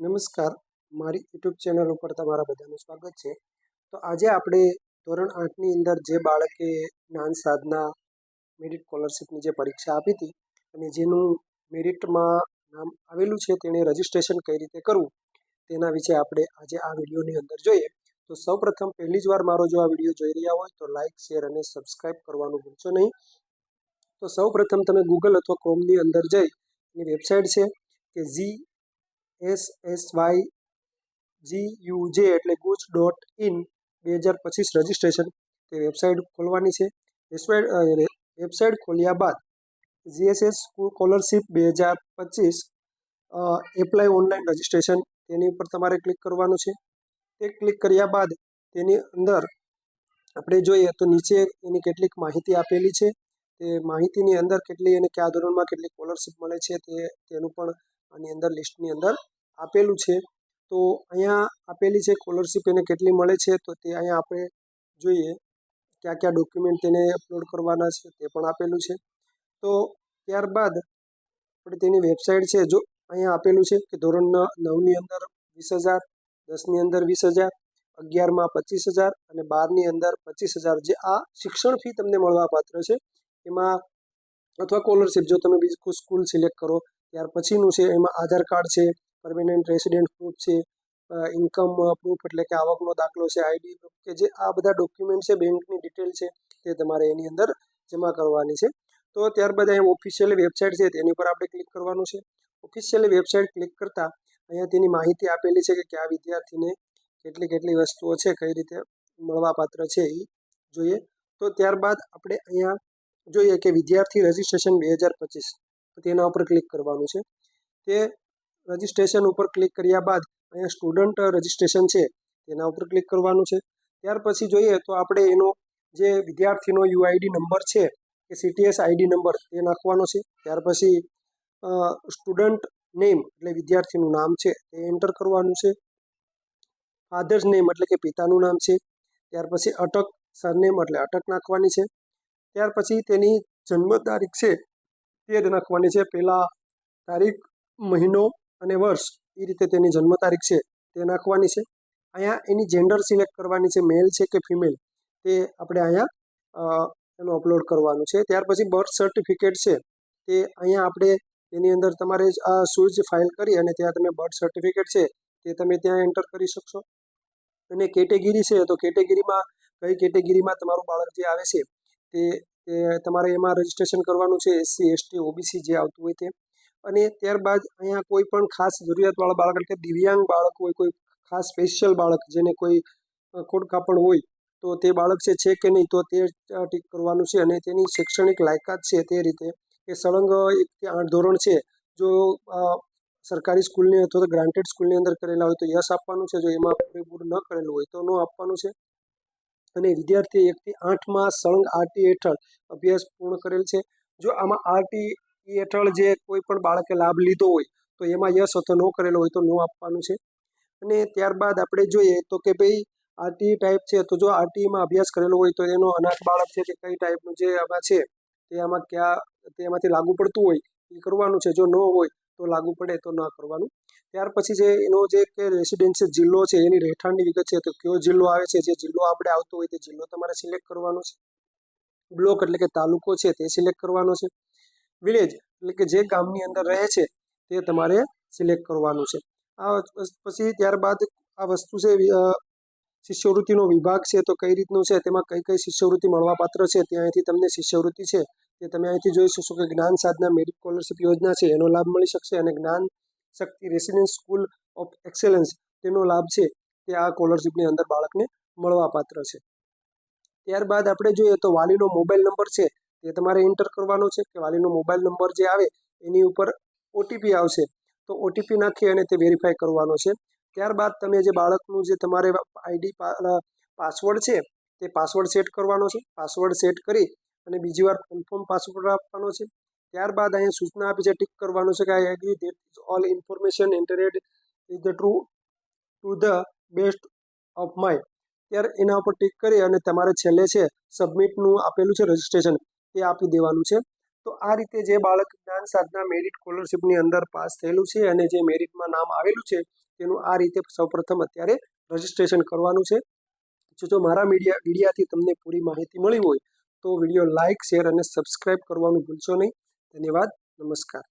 નમસ્કાર. મારી YouTube channel ઉપર તમારા બધાનું સ્વાગત છે. તો આજે આપણે ધોરણ આઠની અંદર જે બાળકે જ્ઞાન સાધના મેરિટ સ્કોલરશીપની જે પરીક્ષા આપી હતી અને જેનું મેરિટમાં નામ આવેલું છે, તેણે રજિસ્ટ્રેશન કઈ રીતે કરવું, તેના વિશે આપણે આજે આ વિડીયોની અંદર જોઈએ. તો સૌપ્રથમ પહેલી જ વાર મારો જો આ વીડિયો જોઈ રહ્યા હોય તો લાઇક શેર અને સબસ્ક્રાઇબ કરવાનું ભૂલશો નહીં. તો સૌપ્રથમ તમે ગૂગલ અથવા ક્રોમની અંદર જઈ, એની વેબસાઇટ છે કે Z S S Y G U જે એટલે ગુજ ડોટ ઇન બે હજાર પચીસ રજિસ્ટ્રેશન. તે વેબસાઇટ ખોલવાની છે. વેબસાઇટ ખોલ્યા બાદ જીએસએસ સ્કોલરશીપ બે હજાર પચીસ એપ્લાય ઓનલાઈન રજિસ્ટ્રેશન. તેની ઉપર તમારે ક્લિક કરવાનું છે. તે ક્લિક કર્યા બાદ તેની અંદર આપણે જોઈએ તો નીચે એની કેટલીક માહિતી આપેલી છે. તે માહિતીની અંદર કેટલી અને કયા ધોરણમાં કેટલી સ્કોલરશીપ મળે છે તે, તેનું પણ આની અંદર લિસ્ટની અંદર આપેલું છે. તો અહીંયા આપેલી છે સ્કોલરશીપ એને કેટલી મળે છે? તો તે અહીંયા આપણે જોઈએ કયા કયા ડોક્યુમેન્ટ તેને અપલોડ કરવાના છે તે પણ આપેલું છે. તો ત્યારબાદ આપણે તેની વેબસાઇટ છે, જો અહીંયા આપેલું છે કે ધોરણ નવની અંદર વીસ હજાર દસની અંદર વીસ હજાર અગિયારમાં પચીસ હજાર અને બારની અંદર પચીસ હજાર જે આ શિક્ષણ ફી તમને મળવાપાત્ર છે. એમાં અથવા સ્કોલરશીપ જો તમે બીજી સ્કૂલ સિલેક્ટ કરો ત્યાર પછીનું છે, એમાં આધાર કાર્ડ છે પરમેનન્ટ રેસિડેન્ટ પ્રૂફ છે ઇન્કમ પ્રૂફ એટલે કે આવકનો દાખલો છે આઈડી કે જે આ બધા ડોક્યુમેન્ટ છે બેંકની ડિટેલ છે, તે તમારે એની અંદર જમા કરવાની છે. તો ત્યારબાદ અહીંયા ઓફિશિયલ વેબસાઇટ છે, તેની પર આપણે ક્લિક કરવાનું છે. ઓફિશિયલ વેબસાઇટ ક્લિક કરતાં અહીંયા તેની માહિતી આપેલી છે કે કયા વિદ્યાર્થીને કેટલી કેટલી વસ્તુઓ છે, કઈ રીતે મળવાપાત્ર છે એ જોઈએ. તો ત્યારબાદ આપણે અહીંયા જોઈએ કે વિદ્યાર્થી રજિસ્ટ્રેશન બે હજાર પચીસ તેના ઉપર ક્લિક કરવાનું છે. તે રજિસ્ટ્રેશન ઉપર ક્લિક કર્યા બાદ અહીંયા સ્ટુડન્ટ રજિસ્ટ્રેશન છે, તેના ઉપર ક્લિક કરવાનું છે. ત્યાર પછી જોઈએ તો આપણે એનો જે વિદ્યાર્થીનો યુઆઈડી નંબર છે કે સીટીએસ આઈડી નંબર તે નાખવાનો છે. ત્યાર પછી સ્ટુડન્ટ નેમ એટલે વિદ્યાર્થીનું નામ છે તે એન્ટર કરવાનું છે. ફાધર્સ નેમ એટલે કે પિતાનું નામ છે. ત્યાર પછી અટક સરનેમ એટલે અટક નાખવાની છે. ત્યાર પછી તેની જન્મ તારીખ છે તે જ નાખવાની છે. પહેલાં તારીખ, મહિનો અને વર્ષ એ રીતે તેની જન્મ તારીખ છે તે નાખવાની છે. અહીંયા એની જેન્ડર સિલેક્ટ કરવાની છે. મેલ છે કે ફિમેલ તે આપણે અહીંયા એનું અપલોડ કરવાનું છે. ત્યાર પછી બર્થ સર્ટિફિકેટ છે. તે અહીંયા આપણે એની અંદર તમારે આ સૂઝ ફાઇલ કરી અને ત્યાં તમે બર્થ સર્ટિફિકેટ છે તે તમે ત્યાં એન્ટર કરી શકશો. અને કેટેગરી છે તો કેટેગરીમાં કઈ કેટેગરીમાં તમારું બાળક જે આવે છે તે તે તમારે એમાં રજિસ્ટ્રેશન કરવાનું છે, એસસી, એસટી, ઓબીસી જે આવતું હોય તે. અને ત્યારબાદ અહીંયા કોઈ પણ ખાસ જરૂરિયાતવાળા બાળક, એટલે કે દિવ્યાંગ બાળક હોય, કોઈ ખાસ સ્પેશિયલ બાળક જેને કોઈ ખોડખાપણ હોય, તો તે બાળક છે છે કે નહીં તો તે ટીક કરવાનું છે. અને તેની શૈક્ષણિક લાયકાત છે તે રીતે કે સળંગ એકથી આઠ ધોરણ છે, જો સરકારી સ્કૂલની અથવા તો ગ્રાન્ટેડ સ્કૂલની અંદર કરેલા હોય તો યસ આપવાનું છે. જો એમાં પૂરેપૂરું ન કરેલું હોય તો નો આપવાનું છે. અને વિદ્યાર્થી એકથી આઠમાં સળંગ આરટી હેઠળ અભ્યાસ પૂર્ણ કરેલ છે. જો આમાં આરટી હેઠળ જે કોઈ પણ બાળકે લાભ લીધો હોય, તો એમાં યસ અથવા નો કરેલો હોય તો નો આપવાનું છે. અને ત્યારબાદ આપણે જોઈએ તો કે ભાઈ આરટી ટાઈપ છે, તો જો આરટીમાં અભ્યાસ કરેલો હોય તો એનો અનાથ બાળક છે કે કઈ ટાઈપનું જે આમાં છે, તે આમાં ક્યાં તેમાંથી લાગુ પડતું હોય, એ કરવાનું છે. જો ન હોય તો લાગુ પડે તો ન કરવાનું. ત્યાર પછી જે એનો જે કે રેસિડેન્શિયલ જિલ્લો છે, એની રહેઠાણની વિગત છે, તો કયો જિલ્લો આવે છે, જે જિલ્લો આપણે આવતો હોય તે જિલ્લો તમારે સિલેક્ટ કરવાનો છે. બ્લોક એટલે કે તાલુકો છે, તે સિલેક્ટ કરવાનો છે. વિલેજ એટલે કે જે ગામની અંદર રહે છે, તે તમારે સિલેક્ટ કરવાનું છે. આ પછી ત્યારબાદ આ વસ્તુ છે શિષ્યવૃત્તિનો વિભાગ છે, તો કઈ રીતનું છે, તેમાં કઈ કઈ શિષ્યવૃત્તિ મળવાપાત્ર છે ત્યાંથી તમને શિષ્યવૃત્તિ છે, તે તમે અહીંથી જોઈ શકશો કે જ્ઞાન સાધના મેરિટ સ્કોલરશિપ યોજના છે, એનો લાભ મળી શકશે અને Gyan Shakti residence school of excellence તેનો લાભ છે તે આ સ્કોલરશીપની અંદર બાળકને મળવાપાત્ર છે. ત્યારબાદ આપણે જોઈએ તો વાલીનો મોબાઈલ નંબર છે તે તમારે એન્ટર કરવાનો છે કે વાલીનો મોબાઈલ નંબર જે આવે એની ઉપર ઓટીપી આવશે. તો ઓટીપી નાખી અને તે વેરીફાઈ કરવાનો છે. ત્યારબાદ તમે જે બાળકનું જે તમારે આઈડી પાસવર્ડ છે તે પાસવર્ડ સેટ કરવાનો છે. પાસવર્ડ સેટ કરી અને બીજી વાર કન્ફર્મ પાસવર્ડ આપવાનો છે. ત્યારબાદ અહીંયા સૂચના આપી છે, ટિક કરવાનું છે કે I agree that is all information entered is the true to the best of my ત્યારે એના ઉપર ટિક કરી અને તમારે છેલ્લે છે સબમિટનું આપેલું છે રજિસ્ટ્રેશન તે આપી દેવાનું છે. તો આ રીતે જે બાળક જ્ઞાન સાધના મેરિટ સ્કોલરશીપની અંદર પાસ થયેલું છે અને જે મેરિટમાં નામ આવેલું છે, તેનું આ રીતે સૌપ્રથમ અત્યારે રજિસ્ટ્રેશન કરવાનું છે. જો જો મારા મીડિયા મીડિયાથી તમને પૂરી માહિતી મળી હોય, તો વીડિયો લાઇક શેર અને સબસ્ક્રાઇબ કરવાનું ભૂલશો નહીં. ધન્યવાદ. નમસ્કાર.